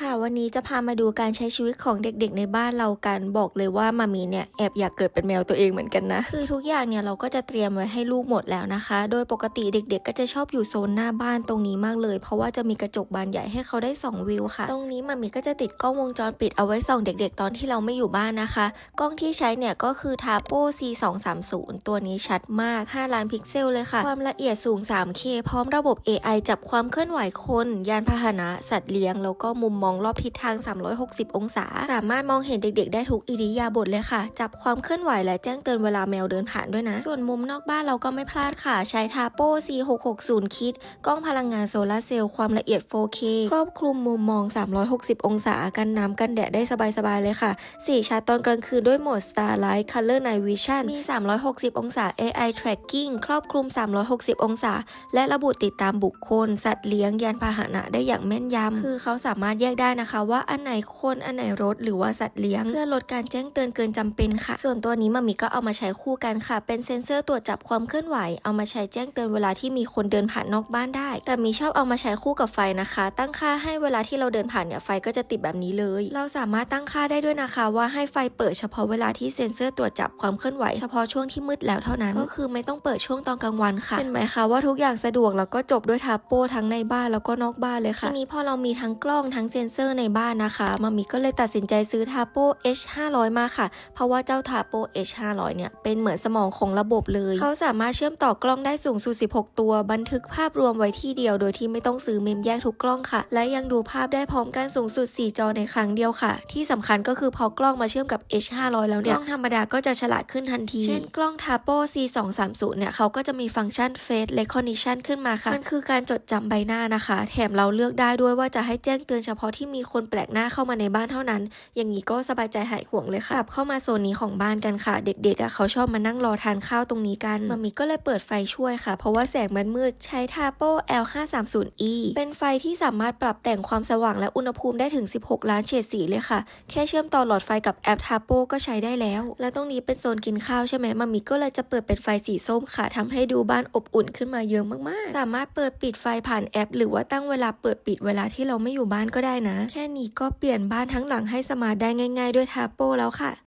ค่ะ วันนี้จะพามาดูการใช้ชีวิตของเด็กๆ ในบ้านเรากัน บอกเลยว่ามามีเนี่ยแอบอยากเกิดเป็นแมวตัวเองเหมือนกันนะ คือทุกอย่างเนี่ยเราก็จะเตรียมไว้ให้ลูกหมดแล้วนะคะ โดยปกติเด็กๆ ก็จะชอบอยู่โซนหน้าบ้านตรงนี้มากเลย เพราะว่าจะมีกระจกบานใหญ่ให้เขาได้ส่องวิวค่ะ ตรงนี้มามีก็จะติดกล้องวงจรปิดเอาไว้ส่องเด็ก ๆ ตอนที่เราไม่อยู่บ้านนะคะ กล้องที่ใช้เนี่ยก็คือ t a p o C230 ตัวนี้ชัดมาก 5 ล้านพิกเซลเลยค่ะ ความละเอียดสูง 3K พร้อมระบบ AI จับความเคลื่อนไหวคน ยานพาหนะ สัตว์เลี้ยง แล้วก็มุมมองรอบทิศทาง 360 องศา สามารถมองเห็นเด็ก ๆ ได้ทุกอิริยาบถเลยค่ะ จับความเคลื่อนไหวและแจ้งเตือนเวลาแมวเดินผ่านด้วยนะ ส่วนมุมนอกบ้านเราก็ไม่พลาดค่ะ ใช้ t a p o C660 คิด กล้องพลังงานโซลาร์เซลล์ความละเอียด 4K ครอบคลุมมุมมอง 360 องศา กันน้ำกันแดดได้สบายๆเลยค่ะ สีชัดตอนกลางคืนด้วยโหมด Starlight Color Night Vision มี 360 องศา AI Tracking ครอบคลุม 360 องศา และระบุติดตามบุคคล สัตว์เลี้ยงยานพาหนะได้อย่างแม่นยำคือเขาสามารถแยกได้นะคะ ว่าอันไหนคนอันไหนรถหรือว่าสัตว์เลี้ยง เพื่อลดการแจ้งเตือนเกินจำเป็นค่ะ ส่วนตัวนี้มามีก็เอามาใช้คู่กันค่ะ เป็นเซ็นเซอร์ตรวจจับความเคลื่อนไหว เอามาใช้แจ้งเตือนเวลาที่มีคนเดินผ่านนอกบ้านได้ แต่มีชอบเอามาใช้คู่กับไฟนะคะ ตั้งค่าให้เวลาที่เราเดินผ่านเนี่ยไฟก็จะติดแบบนี้เลย เราสามารถตั้งค่าได้ด้วยนะคะ ว่าให้ไฟเปิดเฉพาะเวลาที่เซ็นเซอร์ตรวจจับความเคลื่อนไหวเฉพาะช่วงที่มืดแล้วเท่านั้น ก็คือไม่ต้องเปิดช่วงตอนกลางวันค่ะเห็นไหมคะว่าทุกอย่างสะดวกแล้วก็จบด้วยทาโป้ทั้งในบ้านแล้วก็นอกบ้านเลยค่ะทีนี้พอเรามีทั้งกล้องทั้งเซนเซอร์ในบ้านนะคะมามีก็เลยตัดสินใจซื้อทาโป้ H500 มาค่ะ เพราะว่าเจ้าทาโป้ H500 เนี่ยเป็นเหมือนสมองของระบบเลย เขาสามารถเชื่อมต่อกล้องได้สูงสุด 16 ตัว บันทึกภาพรวมไว้ที่เดียว โดยที่ไม่ต้องซื้อเมมแยกทุกกล้องค่ะ และยังดูภาพได้พร้อมกันสูงสุด 4 จอในครั้งเดียวค่ะ ที่สำคัญก็คือพอกล้องมาเชื่อมกับ H500 แล้วเนี่ยกล้องธรรมดาก็จะฉลาดขึ้นทันที เช่นกล้อง t a p o C230 เนี่ยเขาก็จะมีฟังก์ชัน Face Recognition ขึ้นมาค่ะมันคือการจดจำใบหน้านะคะ แถมเราเลือกได้ด้วยว่าจะให้แจ้งเตือนเฉพาะที่มีคนแปลกหน้าเข้ามาในบ้านเท่านั้น อย่างนี้ก็สบายใจหายห่วงเลยค่ะกลับเข้ามาโซนนี้ของบ้านกันค่ะ เด็กๆอะเขาชอบมานั่งรอทานข้าวตรงนี้กันมามีก็เลยเปิดไฟช่วยค่ะ เพราะว่าแสงมันมืดใช้ t a p o L530E เป็นไฟที่สามารถปรับแต่งความสว่างและอุณหภูมิได้ถึง 16 ล้านเฉดสีเลยค่ะ แค่เชื่อมต่อหลอดไฟกับแอป t a p o ก็ใช้ได้แล้ว และตรงนี้เป็นโซนกินข้าวใช่ไหมมามีก็เลยจะเปิดเป็นไฟสีส้มค่ะทำให้ดูบ้านอบอุ่นขึ้นมาเยอะมากๆ สามารถเปิดปิดไฟผ่านแอป หรือว่าตั้งเวลาเปิดปิดเวลาที่เราไม่อยู่บ้านก็ได้นะ แค่นี้ก็เปลี่ยนบ้านทั้งหลังให้สมาร์ทได้ง่าย ๆ ด้วยทาโป้แล้วค่ะ